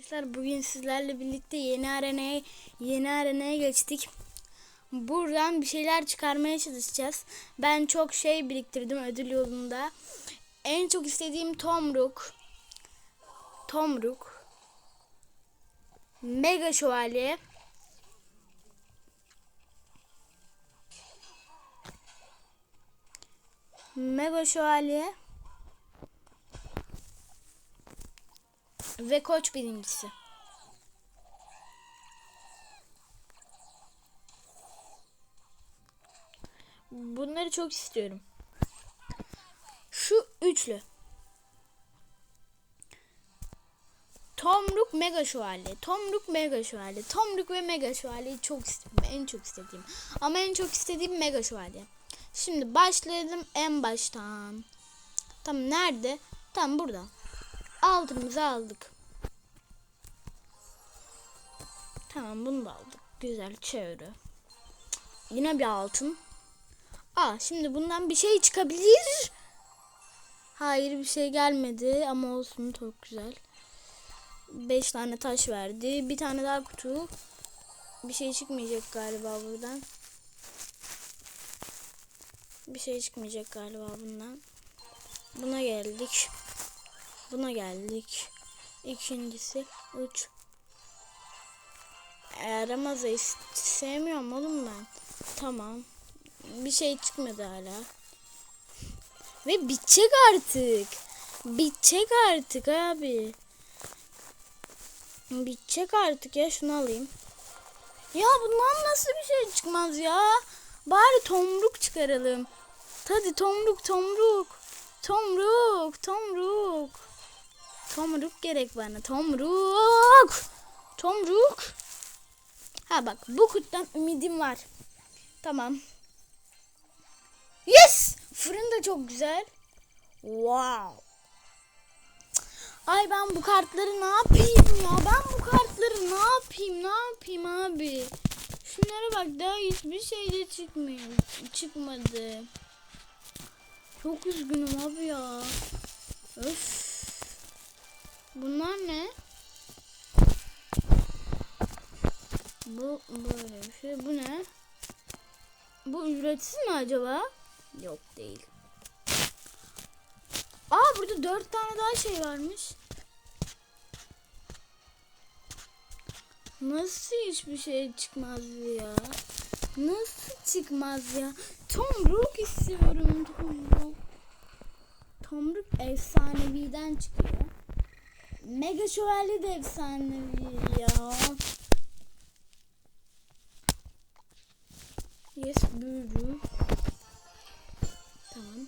Arkadaşlar bugün sizlerle birlikte yeni arenaya yeni arenaya geçtik. Buradan bir şeyler çıkarmaya çalışacağız. Ben çok şey biriktirdim ödül yolunda. En çok istediğim Tomruk. Tomruk. Mega Şövalye. Mega Şövalye. Ve koç birincisi. Bunları çok istiyorum. Şu üçlü. Tomruk Mega Şövalye. Tomruk Mega Şövalye. Tomruk ve Mega Şövalyeyi çok. En çok istediğim. Ama en çok istediğim Mega Şövalye. Şimdi başlayalım en baştan. Tam nerede? Tam burada. Altımızı aldık. Tamam bunu da aldık. Güzel çevre. Yine bir altın. Aa şimdi bundan bir şey çıkabilir. Hayır bir şey gelmedi ama olsun çok güzel. 5 tane taş verdi. Bir tane daha kutu. Bir şey çıkmayacak galiba buradan. Bir şey çıkmayacak galiba bundan. Buna geldik. Buna geldik. İkincisi uç. Yaramazı sevmiyorum oğlum ben. Tamam. Bir şey çıkmadı hala. Ve bitecek artık. Bitecek artık abi. Bitecek artık ya şunu alayım. Ya bundan nasıl bir şey çıkmaz ya? Bari tomruk çıkaralım. Hadi tomruk tomruk. Tomruk tomruk. Tomruk gerek bana. Tomruk. Tomruk. Ha bak bu kutudan ümidim var. Tamam. Yes! Fırın da çok güzel. Wow. Ay ben bu kartları ne yapayım ya? Ben bu kartları ne yapayım? Ne yapayım abi? Şunlara bak daha hiçbir şey de çıkmıyor. Çıkmadı. Çok üzgünüm abi ya. Öf. Bunlar ne? Bu böyle bir şey. Bu ne? Bu ücretsiz mi acaba? Yok değil. Aa burada dört tane daha şey varmış. Nasıl hiçbir şey çıkmaz ya? Nasıl çıkmaz ya? Tomruk istiyorum. Tomruk. Tomruk efsaneviden çıkıyor. Mega şövalye de efsanevi ya. Yes büyücü. Tamam.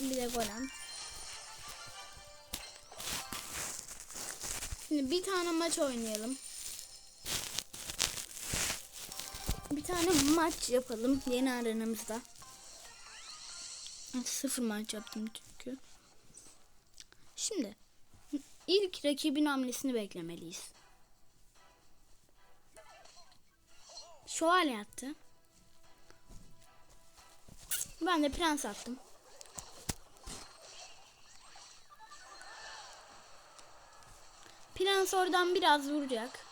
Bir de golem. Şimdi bir tane maç oynayalım. Bir tane maç yapalım yeni arenamızda. Sıfır maç yaptım çünkü. Şimdi ilk rakibin hamlesini beklemeliyiz. Şövalye attı. Ben de prens attım. Prens oradan biraz vuracak.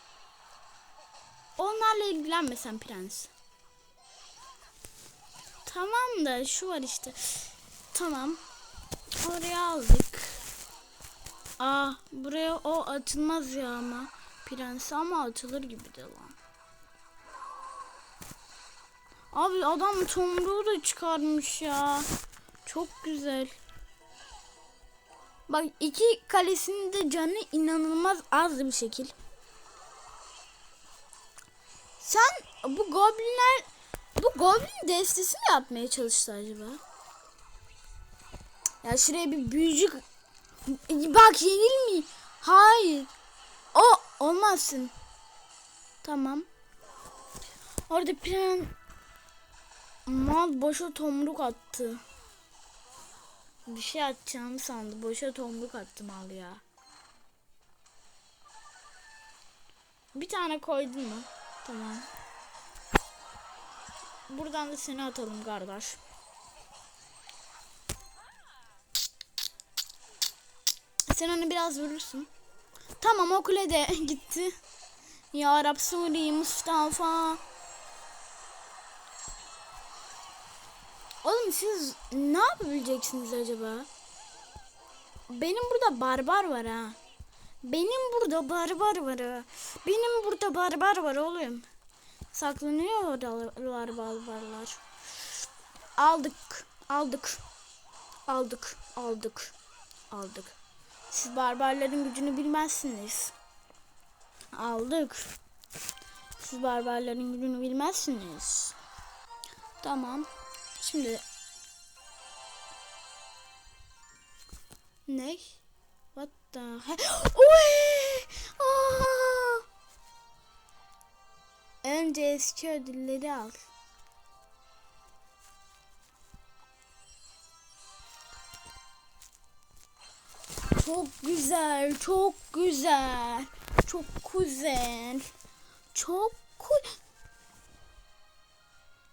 Onlarla ilgilenmesen prens. Tamam da şu var işte. Tamam. Oraya aldık. Aa buraya o atılmaz ya ama. Prens ama atılır gibi de lan. Abi adam tomruğu da çıkarmış ya. Çok güzel. Bak iki kalesinde canı inanılmaz az bir şekil. Sen bu goblinler bu goblin destesi mi yapmaya çalıştı acaba? Ya şuraya bir büyücü bak yenil mi? Hayır. O olmazsın. Tamam. Orada plan Mal boşa tomruk attı. Bir şey atacağımı sandı. Boşa tomruk attı mal ya. Bir tane koydun mu? Tamam. Buradan da seni atalım kardeş. Sen onu biraz vurursun. Tamam o kule de gitti. Ya Rab Suri Mustafa. Oğlum siz ne yapabileceksiniz acaba? Benim burada barbar var ha. Benim burada barbar var ha. Benim burada barbar var oğlum. Saklanıyor oralar barbarlar. Aldık. Aldık. Aldık. Aldık. Aldık. Siz barbarların gücünü bilmezsiniz. Aldık. Siz barbarların gücünü bilmezsiniz. Tamam. Şimdi ne? What the he- Oy! Aa! Önce eski ödülleri al. Çok güzel, çok güzel. Çok güzel. Çok ku-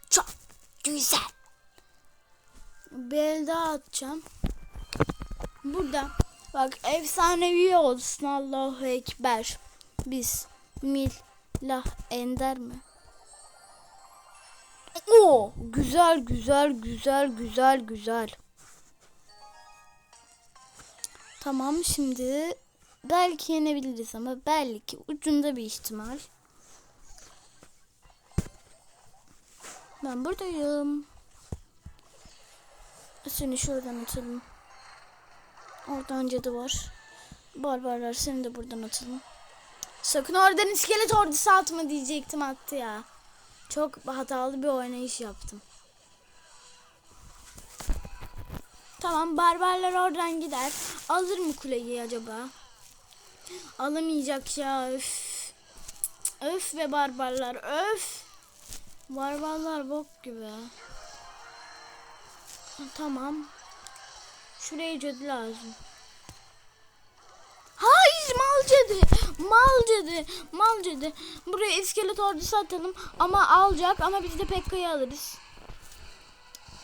Çok güzel. Daha atacağım. Burada. Bak efsanevi olsun Allahu Ekber. Biz Millah Ender mi? Oo, güzel güzel güzel güzel güzel. Tamam şimdi belki yenebiliriz ama belki ucunda bir ihtimal. Ben buradayım. Seni şuradan atalım. Oradan cadı var. Barbarlar seni de buradan atalım. Sakın oradan iskelet ordusu atma diyecektim attı ya. Çok hatalı bir oynayış yaptım. Tamam barbarlar oradan gider. Alır mı kuleyi acaba? Alamayacak ya öf. Öf ve barbarlar öf. Barbarlar bok gibi. Tamam. Şuraya cadı lazım. Hayır mal cadı. Mal cadı. Mal cadı. Buraya iskelet ordusu atalım. Ama alacak ama biz de Pekka'yı alırız.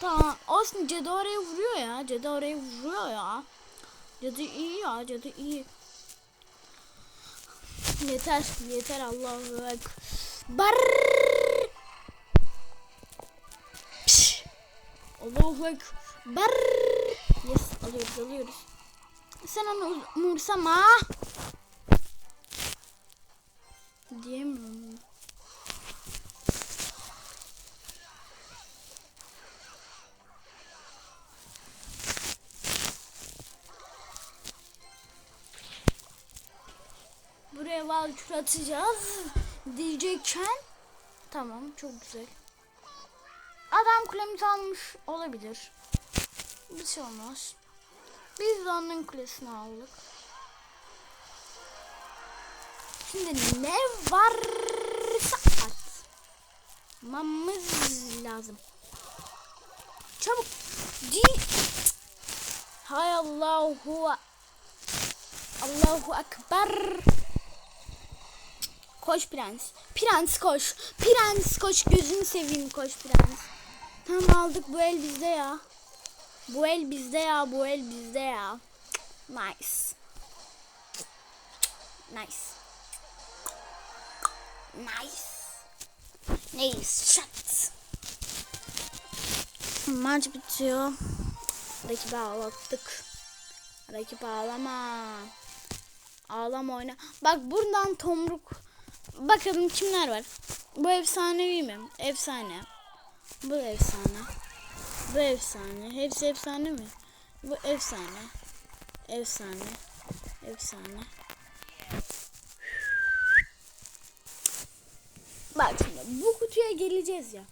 Tamam. Olsun cadı oraya vuruyor ya. Cadı oraya vuruyor ya. Cadı iyi ya. Cadı iyi. Yeter. Yeter ekber. Pş. Allahu ekber. Yes alıyoruz alıyoruz. Sen onu umursama. Atacağız diyecekken tamam çok güzel. Adam kulemizi almış olabilir. Bir şey olmaz. Biz de onun kulesini aldık. Şimdi ne varsa at. Mamız lazım. Çabuk. Di Hay Allahu Allahu Ekber. Koş prens. Prens koş. Prens koş. Gözünü seveyim koş prens. Tamam aldık bu el bizde ya. Bu el bizde ya. Bu el bizde ya. Nice. Nice. Nice. Nice shot. Maç bitiyor. Rakibi ağlattık. Rakip ağlama. Ağlama oyna. Bak buradan tomruk. Bakalım kimler var. Bu efsanevi mi? Efsane. Bu efsane. Bu efsane. Hepsi efsane mi? Bu efsane. Efsane. Efsane. Bak şimdi bu kutuya geleceğiz ya.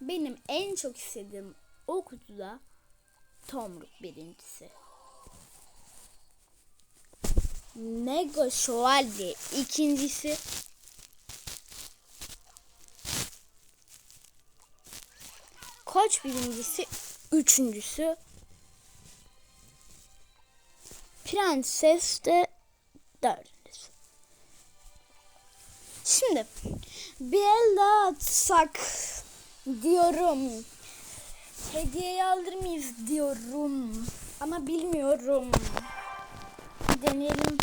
Benim en çok istediğim o kutuda Tomruk birincisi. Nego Şövalye ikincisi. Koç birincisi üçüncüsü. Prenses de dördüncüsü. Şimdi bir el daha atsak diyorum. Hediye alır mıyız diyorum. Ama bilmiyorum. Bir deneyelim.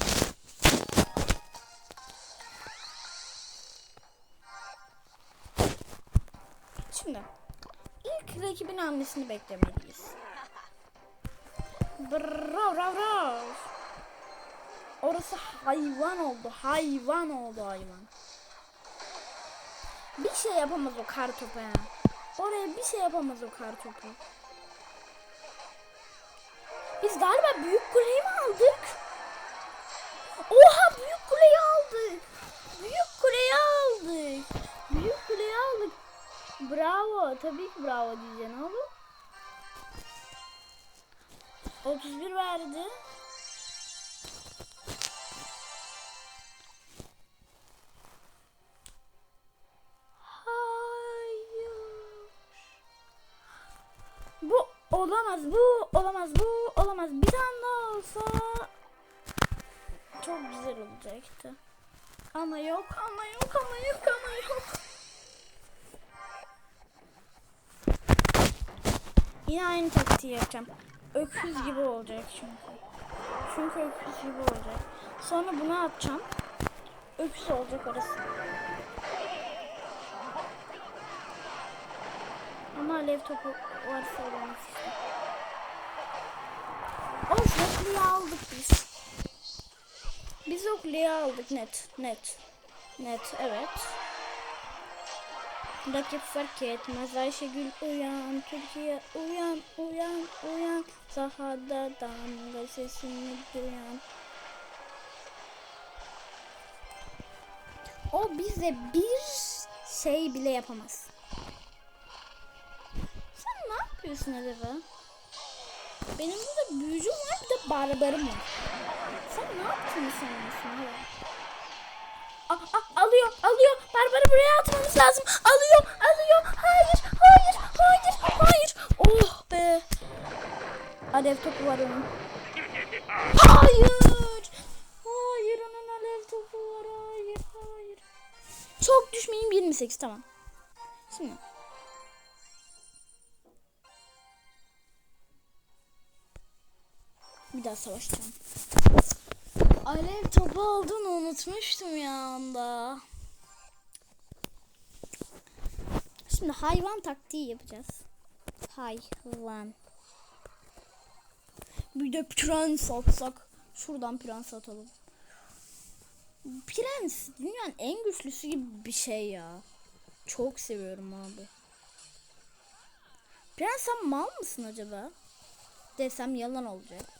Şimdi ilk rakibin hamlesini beklemeliyiz. Bravo bravo. Orası hayvan oldu. Hayvan oldu hayvan. Bir şey yapamaz o kar topu ya. Oraya bir şey yapamaz o kar topu. Biz galiba büyük kuleyi mi aldık? Oha büyük kuleyi aldık. Büyük kuleyi aldık. Büyük kuleyi aldık. Bravo. Tabii ki bravo diyeceksin oğlum. 31 verdi. Olamaz, bu olamaz, bu olamaz. Bir tane daha olsa çok güzel olacaktı. Ama yok, ama yok, ama yok, ama yok. Yine aynı taktiği yapacağım. Öküz gibi olacak çünkü. Çünkü öküz gibi olacak. Sonra bunu atacağım. Öküz olacak orası. Ama alev topu varsa olamaz işte. Of aldık biz. Biz o kuleyi aldık net. Net. Net evet. Rakip fark etmez Ayşegül uyan Türkiye uyan uyan uyan Sahada damga sesini duyan O bize bir şey bile yapamaz. Sen ne yapıyorsun acaba? Benim burada büyücüm var bir de barbarım var. Sen ne yaptığını sanıyorsun ya? Ah, ah, alıyor, alıyor. Barbarı buraya atmamız lazım. Alıyor, alıyor. Hayır, hayır, hayır, hayır. Oh be. Alev topu var onun. Hayır. Hayır, onun alev topu var. Hayır, hayır. Çok düşmeyeyim 28 tamam. Şimdi. Bir daha savaşacağım. Alev topu olduğunu unutmuştum ya anda. Şimdi hayvan taktiği yapacağız. Hayvan. Bir de prens atsak. Şuradan prens atalım. Prens dünyanın en güçlüsü gibi bir şey ya. Çok seviyorum abi. Prens sen mal mısın acaba? Desem yalan olacak.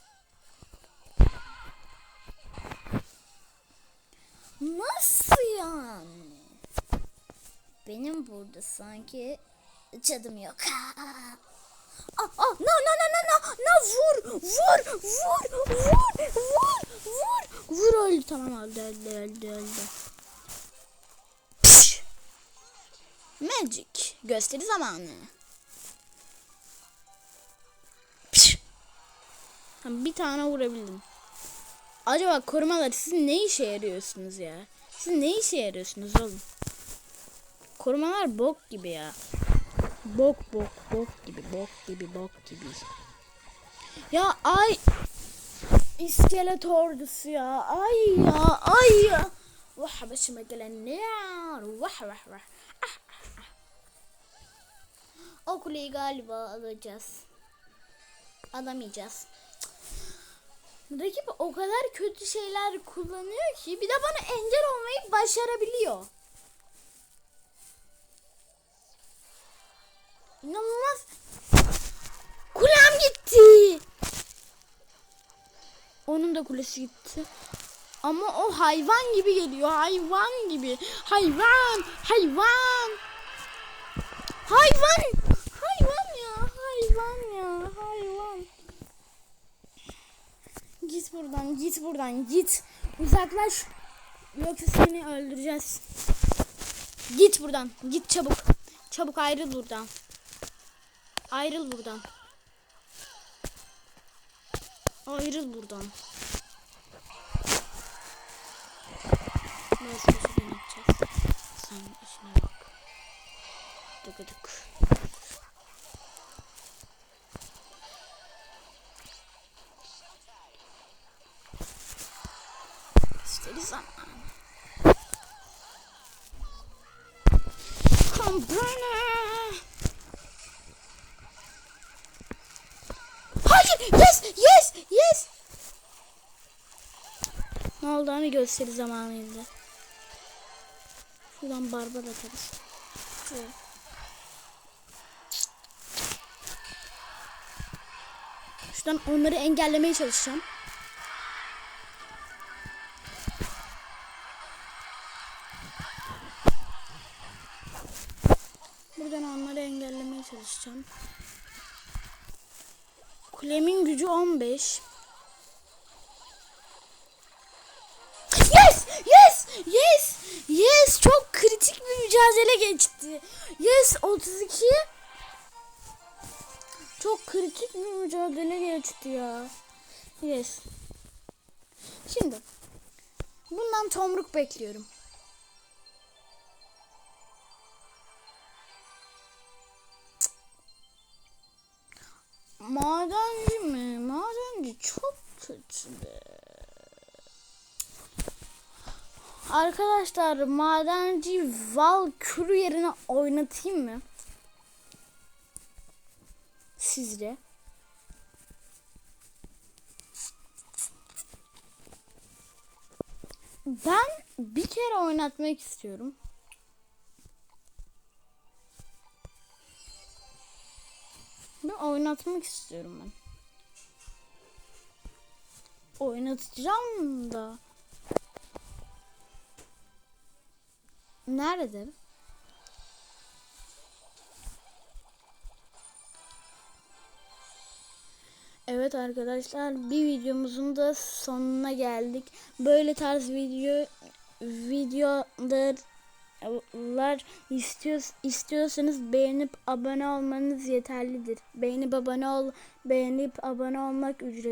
Nasıl yani? Benim burada sanki cadım yok. Ah, ah, no, no, no, no, no, no, vur, vur, vur, vur, vur, vur, vur öldü, tamam öldü, öldü, öldü, öldü. Magic, gösteri zamanı. Bir tane vurabildim. Acaba korumalar siz ne işe yarıyorsunuz ya? Siz ne işe yarıyorsunuz oğlum? Korumalar bok gibi ya. Bok bok bok gibi bok gibi bok gibi. Ya ay iskelet ordusu ya. Ay ya ay ya. Vah başıma gelen ne ya? Vah vah vah. Ah, ah, ah. O kuleyi galiba alacağız. Alamayacağız. Rakip o kadar kötü şeyler kullanıyor ki bir de bana engel olmayı başarabiliyor. İnanılmaz. Kulem gitti. Onun da kulesi gitti. Ama o hayvan gibi geliyor. Hayvan gibi. Hayvan. Hayvan. Hayvan. Hayvan ya. Hayvan ya. Hayvan. Git buradan, git buradan, git. Uzaklaş. Yoksa seni öldüreceğiz. Git buradan, git çabuk. Çabuk ayrıl buradan. Ayrıl buradan. Ayrıl buradan. Nasıl şey yapacağız? Sen işine bak. Dıgıdık. Gösteri zamanı. Kampanya. Hayır, yes, yes, yes. Ne oldu hani gösteri zamanıydı. Şuradan barbar atarız. Şöyle. Şuradan onları engellemeye çalışacağım. Buradan onları engellemeye çalışacağım. Kulemin gücü 15. Yes! Yes! Yes! Yes! Çok kritik bir mücadele geçti. Yes! 32. Çok kritik bir mücadele geçti ya. Yes. Şimdi bundan tomruk bekliyorum. Madenci mi? Madenci çok kötü be. Arkadaşlar madenci Valkür yerine oynatayım mı? Sizce? Ben bir kere oynatmak istiyorum. Ben oynatmak istiyorum ben. Oynatacağım da. Nerede? Evet arkadaşlar bir videomuzun da sonuna geldik. Böyle tarz video videolar istiyor, istiyorsanız beğenip abone olmanız yeterlidir. Beğenip abone ol beğenip abone olmak ücret